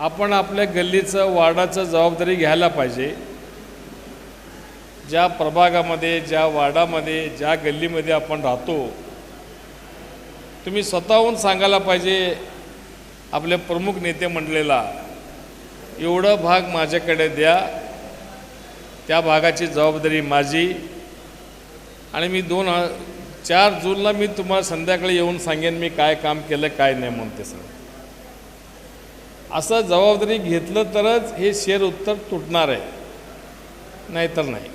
आपण आपल्या गल्लीचं वार्डाचं जबाबदारी घ्यायला पाहिजे. ज्या प्रभागामध्ये ज्या वार्डामध्ये ज्या गल्लीमध्ये आपण राहतो तुम्ही स्वतःहून सांगायला पाहिजे आपले प्रमुख नेते मंडळीला एवढं भाग माझ्याकडे द्या त्या भागाची जबाबदारी माझी. आणि मी दोन चार जूनला मी तुम्हाला संध्याकाळी येऊन सांगेन मी काय काम केलं काय नाही म्हणते ते सगळं असं जबाबदारी घेतलं तरच हे शेर उत्तर तुटणार आहे. नाहीतर नाही.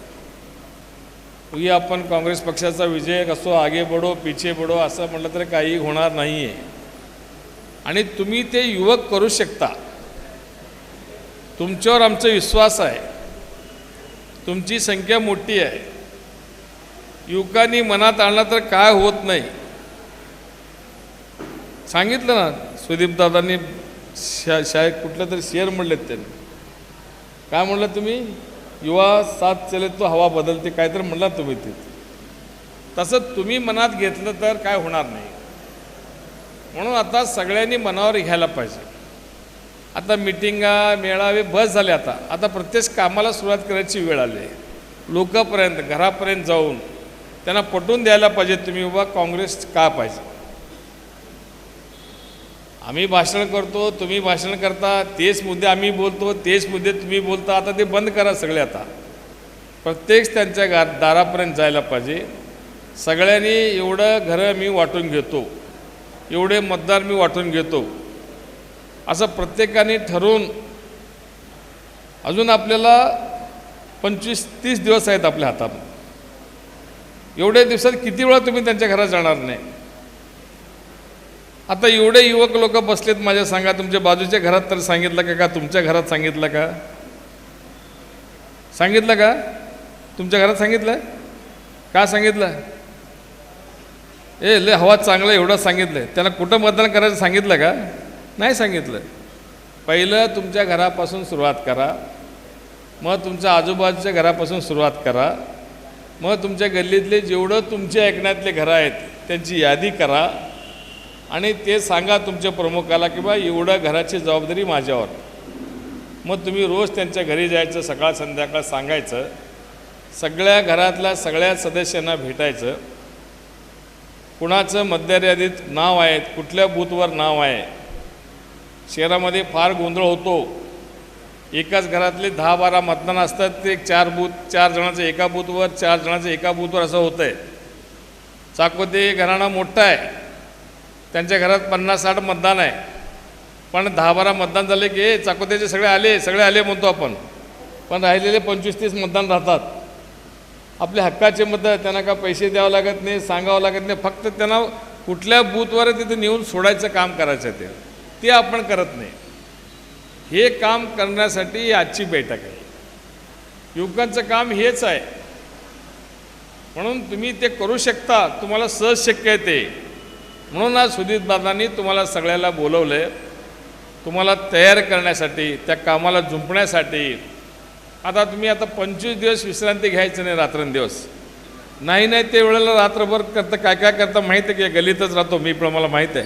उगी आपण काँग्रेस पक्षाचा विजय कसो आगे बढो पिछे बडो असं म्हटलं तर काही होणार नाही आहे आणि तुम्ही ते युवक करू शकता. तुमच्यावर आमचा विश्वास आहे. तुमची संख्या मोठी आहे. युवकांनी मनात आणला तर काय होत नाही. सांगितलं ना सुदीपदादांनी शा शाळेत कुठलं तरी शेअर म्हणलेत त्यांनी. काय म्हणलं तुम्ही? युवा साथ चले तो हवा बदलते काहीतरी म्हणला तुम्ही ते तसं तुम्ही मनात घेतलं तर काय होणार नाही. म्हणून आता सगळ्यांनी मनावर घ्यायला पाहिजे. आता मिटिंगा मेळावे बस झाले आता. आता प्रत्येक कामाला सुरुवात करायची वेळ आली आहे. लोकांपर्यंत घरापर्यंत जाऊन त्यांना पटवून द्यायला पाहिजे तुम्ही बाबा काँग्रेस का पाहिजे? आम्ही भाषण करतो तुम्ही भाषण करता तेच मुद्दे आम्ही बोलतो तेच मुद्दे तुम्ही बोलता आता ते बंद करा सगळे आता. प्रत्येक त्यांच्या गा दारापर्यंत जायला पाहिजे. सगळ्यांनी एवढं घरं मी वाटून घेतो एवढे मतदार मी वाटून घेतो. असं प्रत्येकाने ठरवून अजून आपल्याला पंचवीस तीस दिवस आहेत आपल्या हातात एवढ्या दिवसात किती वेळा तुम्ही त्यांच्या घरात जाणार नाही? आता एवढे युवक लोक बसलेत माझ्या सांगा तुमच्या बाजूच्या घरात तर सांगितलं का का तुमच्या घरात सांगितलं का? सांगितलं का? तुमच्या घरात सांगितलं? का सांगितलं? ए ले हवा चांगलं एवढं सांगितलं त्यांना कुठं मतदान करायचं सांगितलं का? नाही सांगितलं. पहिलं तुमच्या घरापासून सुरुवात करा. मग तुमच्या आजूबाजूच्या घरापासून सुरुवात करा. मग तुमच्या गल्लीतले जेवढं तुमच्या ऐकण्यातले घरं आहेत त्यांची यादी करा. आणि ते सांगा तुमच्या प्रमुखाला की बा एवढं घराची जबाबदारी माझ्यावर. मग तुम्ही रोज त्यांच्या घरी जायचं सकाळ संध्याकाळ सांगायचं सगळ्या घरातल्या सगळ्या सदस्यांना भेटायचं. कुणाचं मध्यर्यादीत नाव आहे कुठल्या बूथवर नाव आहे शहरामध्ये फार गोंधळ होतो. एकाच घरातले दहा बारा मतदान असतात ते चार बूथ चार जणांचं एका बूथवर चार जणांचं एका बूथवर असं होतं आहे चाकोते घराणा मोठा आहे. त्यांच्या घरात पन्नास साठ मतदान आहे. पण दहा बारा मतदान झाले की चाकोत्याचे सगळे आले सगळे आले म्हणतो आपण. पण राहिलेले पंचवीस तीस मतदान राहतात. आपल्या हक्काचे मत त्यांना का पैसे द्यावं लागत नाही सांगावं लागत नाही. फक्त त्यांना कुठल्या बूथवर तिथे नेऊन सोडायचं काम करायचं ते. ते आपण करत नाही. हे काम करण्यासाठी आजची बैठक आहे. युवकांचं काम हेच आहे. म्हणून तुम्ही ते करू शकता तुम्हाला सहज शक्य आहे ते. म्हणून आज सुदीप दादांनी तुम्हाला सगळ्याला बोलवलं आहे तुम्हाला तयार करण्यासाठी त्या कामाला जुंपण्यासाठी आता तुम्ही आता पंचवीस दिवस विश्रांती घ्यायची नाही रात्रंदिवस. नाही नाही ते वेळेला रात्रभर करता काय काय करता माहीत आहे की गलीतच राहतो मी पण मला माहीत आहे.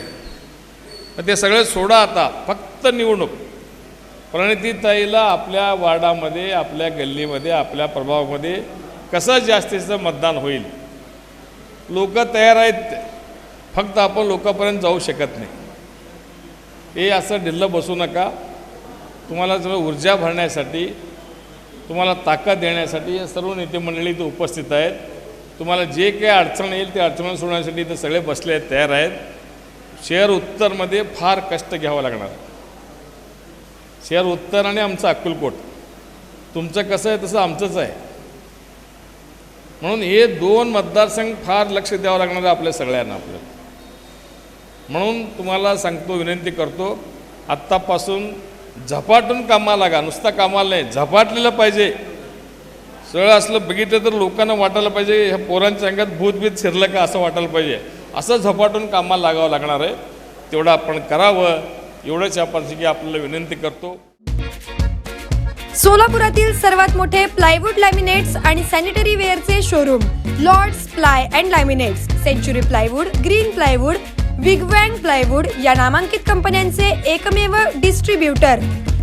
तर ते सगळं सोडा आता फक्त निवडणूक. प्रणितीताईला आपल्या वार्डामध्ये आपल्या गल्लीमध्ये आपल्या प्रभावामध्ये कसं जास्तीचं मतदान होईल? लोक तयार आहेत. फक्त आपण लोकांपर्यंत जाऊ शकत नाही. हे असं ढिल्लं बसू नका. तुम्हाला सगळं ऊर्जा भरण्यासाठी तुम्हाला ताकद देण्यासाठी या सर्व नेते मंडळी इथे उपस्थित आहेत. तुम्हाला जे काही अडचण येईल ते अडचण सोडण्यासाठी इथे सगळे बसले आहेत तयार आहेत. शहर उत्तरमध्ये फार कष्ट घ्यावं लागणार. शहर उत्तर आणि आमचं अक्कलकोट. तुमचं कसं आहे तसं आमचंच आहे. म्हणून हे दोन मतदारसंघ फार लक्ष द्यावं लागणार आहे आपल्या सगळ्यांना आपल्याला म्हणून तुम्हाला सांगतो विनंती करतो आत्तापासून झपाटून कामाला लागा. नुसता कामाला नाही झपाटलेलं पाहिजे. सगळं असलं बघितलं तर लोकांना वाटायला पाहिजे ह्या पोरांच्या अंगात भूतभीत शिरलं का? असं वाटायला पाहिजे. असं झपाटून कामाला लागावं लागणार आहे. तेवढं आपण करावं. एवढंच आपण की आपल्याला विनंती करतो. सोलापुरातील सर्वात मोठे प्लायवूड लॅमिनेट्स आणि sanitary वेअरचे showroom Lords ply and laminates Century plywood Green plywood विगवँग plywood या नामांकित कंपन्यांचे एकमेव distributor.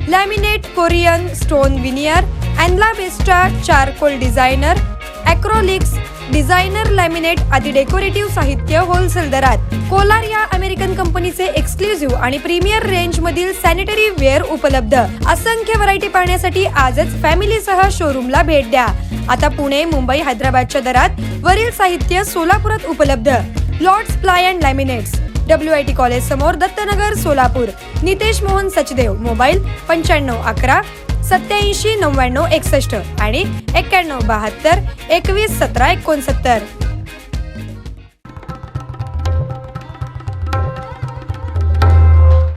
Laminate Corian stone veneer अँडला बेस्टा charcoal designer acrylics designer laminate आदी डेकोरेटिव्ह साहित्य होलसेल दरात कोलार या अमेरिकन कंपनीचे एक्सक्लुझिव्ह आणि प्रीमियर रेंज मधील सॅनिटरी वेअर उपलब्ध. असंख्य व्हरायटी पाहण्यासाठी आजच फॅमिलीसह शोरूमला भेट द्या. आता पुणे मुंबई हैदराबादच्या दरात वरील साहित्य सोलापुरात उपलब्ध. Lords ply and laminates W I T college समोर दत्तनगर सोलापूर. नितेश मोहन सचदेव मोबाईल पंच्याण्णव अकरा सत्याऐंशी नव्याण्णव एकसष्ट आणि एक्क्याण्णव बहात्तर एकवीस सतरा एकोणसत्तर.